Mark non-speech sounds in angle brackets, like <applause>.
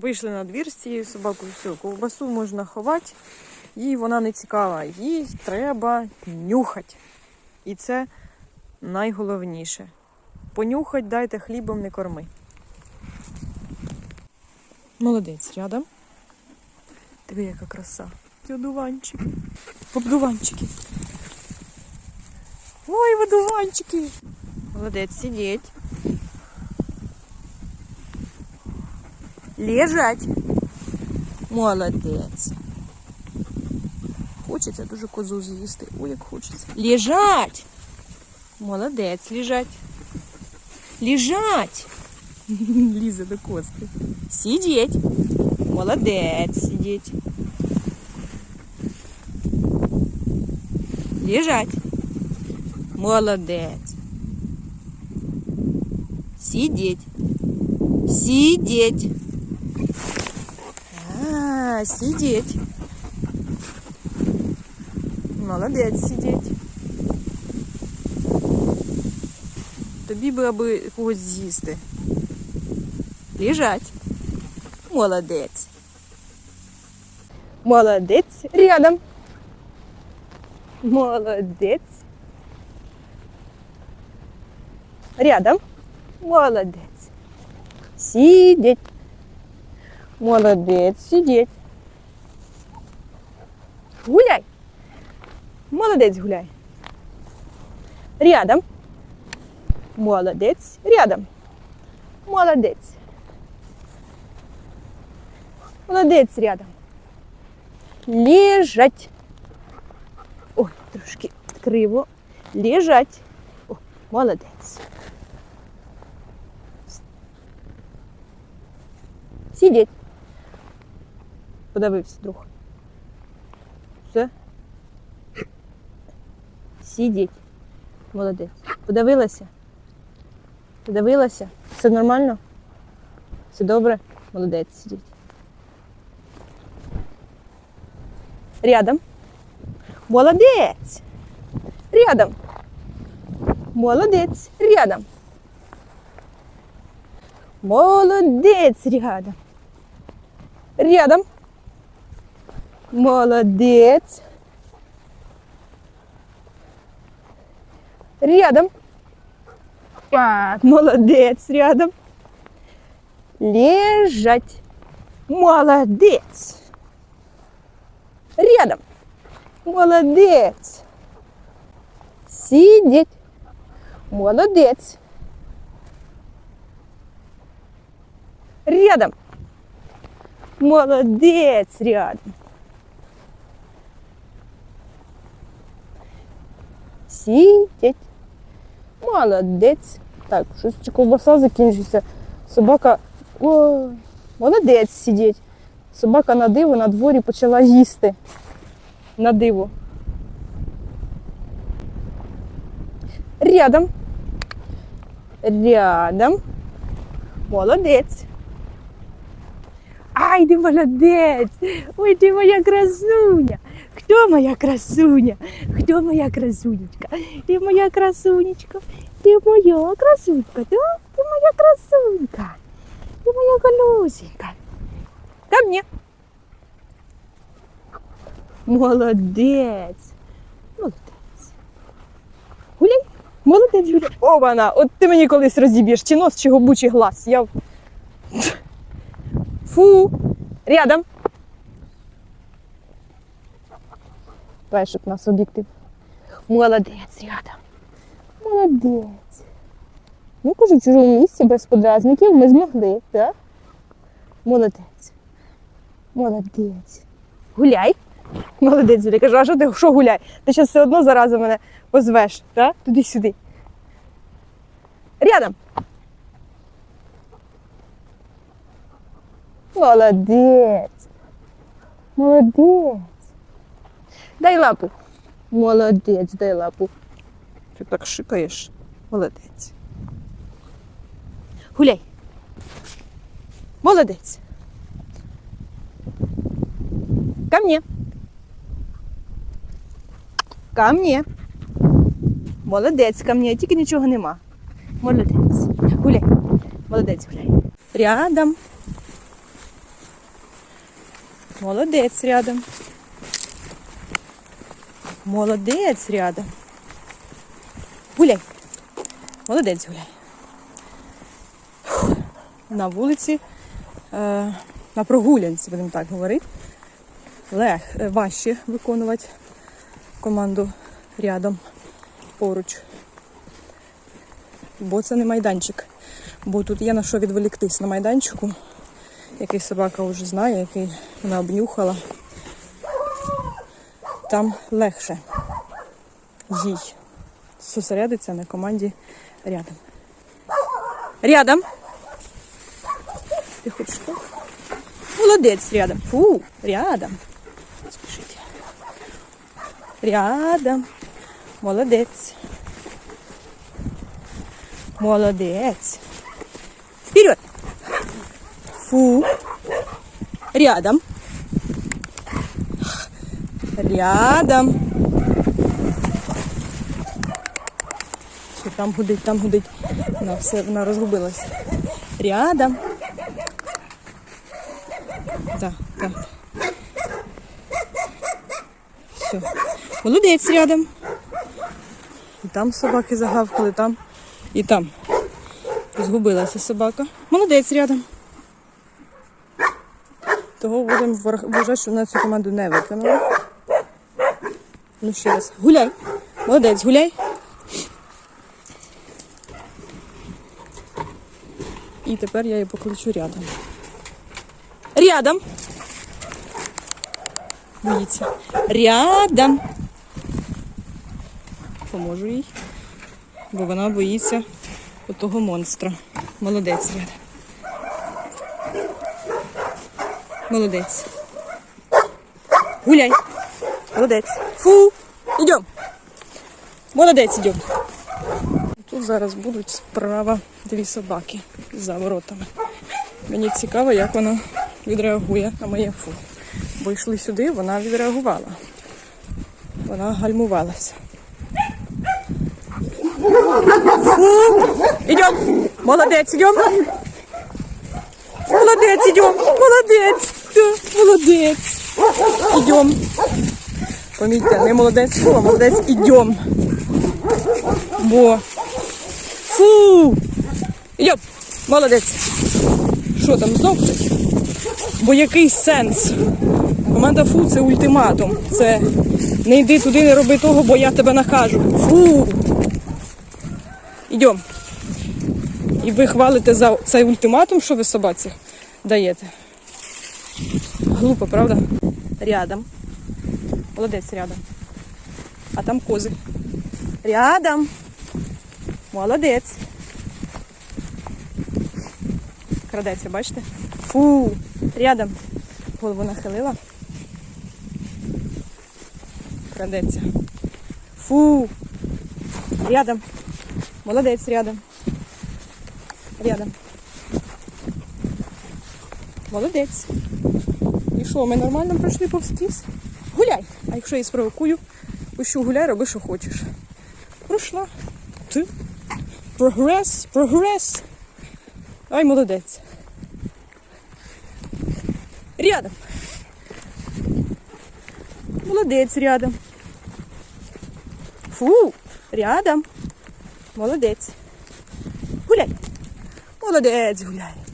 Вийшли на двір з цією собакою, все, ковбасу можна ховати, їй вона не цікава. Їй треба нюхати. І це найголовніше. Понюхать дайте хлібом не корми. Молодець, рядом. Диви, яка краса. Одуванчики. Обдуванчики. Ой, видуванчики. Молодець, сидіть. Лежать. Молодець. Хочеться дуже козу з'їсти. Ой, як хочеться. Лежать. Молодець, лежать. Лежать. <laughs> Ліза до костки. Сидіть. Молодець, сидіть. Лежать. Молодець. Сидеть. Сидеть. Сидеть. Молодець, сидеть. Тобі би аби когось з'їсти. Лежать. Молодець. Молодець. Рядом. Молодець. Рядом. Молодець. Сидеть. Молодець. Сидеть. Гуляй. Молодець гуляй. Рядом. Молодець. Рядом. Молодець. Молодець рядом. Лежать. Ой, трошки криво. Лежать. О, молодець. Сидіть. Подавився друг. Все. Сидіть. Молодець. Подавилася? Подавилася? Все нормально? Все добре? Молодець, сидіть. Рядом. Молодець. Рядом. Молодець. Рядом. Молодець рядом. Рядом. Молодець. Рядом. Так, молодець рядом. Лежать. Молодець. Рядом. Молодець. Сидеть. Молодець. Рядом. Молодець рядом. Сидеть. Молодець. Так, щось чи ковбаса закінчиться. Собака. Ой, молодець сидіть. Собака на диво на дворі почала їсти. На диво. Рядом. Рядом. Молодець. Ай, ти молодець! Ой, ти моя красуня! Хто моя красуня? Хто моя красунечка? Ти моя красунечка, ти моя красунька, да? Ти моя красунька, ти моя голюсенька. Ко мне. Молодець. Молодець. Гуляй. Молодець, гуляй. О, вона, от ти мені колись розіб'єш, чи нос, чи губучий глаз. Я... Фу. Рядом. Давай, щоб нас об'єктив. Молодець, рядом. Молодець. Ну, кажу, в чужому місці без подразників ми змогли, так? Молодець. Молодець. Гуляй. Молодець, Юля. Кажу, а що ти що гуляй? Ти зараз все одно зараза мене позвеш, так? Туди-сюди. Рядом. Молодець. Молодець. Дай лапу. Молодець, дай лапу. Ти так шикаєш. Молодець. Гуляй. Молодець. Ко мне. Ко мне. Молодець, ко мне. Тільки нічого нема. Молодець. Гуляй. Молодець, гуляй. Рядом. Молодець рядом. Молодець рядом. Гуляй. Молодець гуляй. Фух. На вулиці, е, на прогулянці, будемо так говорити. Лег, е, важче виконувати команду рядом поруч. Бо це не майданчик. Бо тут є на що відволіктись на майданчику, який собака вже знає, який вона обнюхала. Там легше їй зосередитися на команді рядом. Рядом. Ти хочеш так? Молодець рядом. Фу, рядом. Спішіть. Рядом. Молодець. Молодець. Вперед. Фу. Рядом. Рядом. Що там гудить, там гудить. Вона все, вона розгубилась. Рядом. Так, так. Все. Молодець рядом. І там собаки загавкали, там і там. Згубилася собака. Молодець рядом. Того будемо вваж- вважати, що на цю команду не виконали. Ну ще раз. Гуляй. Молодець, гуляй. І тепер я її покличу рядом. Рядом. Боїться. Рядом. Поможу їй. Бо вона боїться отого монстра. Молодець, рядом. Молодець. Гуляй. Молодець. Фу. Ідем. Молодець, ідем. Тут зараз будуть справа дві собаки за воротами. Мені цікаво, як вона відреагує на моє фу. Бо йшли сюди, вона відреагувала. Вона гальмувалася. Фу! Ідем! Молодець, ідем! Молодець, ідем! Молодець! Молодець! Ідем! Помітьте, не молодець фу, а молодець ідем. Бо. Фу! Ідем! Молодець! Що там знов? Бо який сенс? Команда фу це ультиматум. Це не йди туди, не роби того, бо я тебе накажу. Фу! Ідем. І ви хвалите за цей ультиматум, що ви собаці даєте. Глупо, правда? Рядом. Молодець рядом. А там кози. Рядом. Молодець. Крадеться, бачите? Фу, рядом. Голову нахилила. Крадеться. Фу. Рядом. Молодець рядом. Рядом. Молодець. І що, ми нормально пройшли повз Гуляй. А якщо я її спровокую, пущу гуляй, роби, що хочеш. Пройшла. Ти. Прогрес, прогрес. Ай, молодець. Рядом. Молодець рядом. Фу, рядом. Молодець. Гуляй. Молодець, гуляй.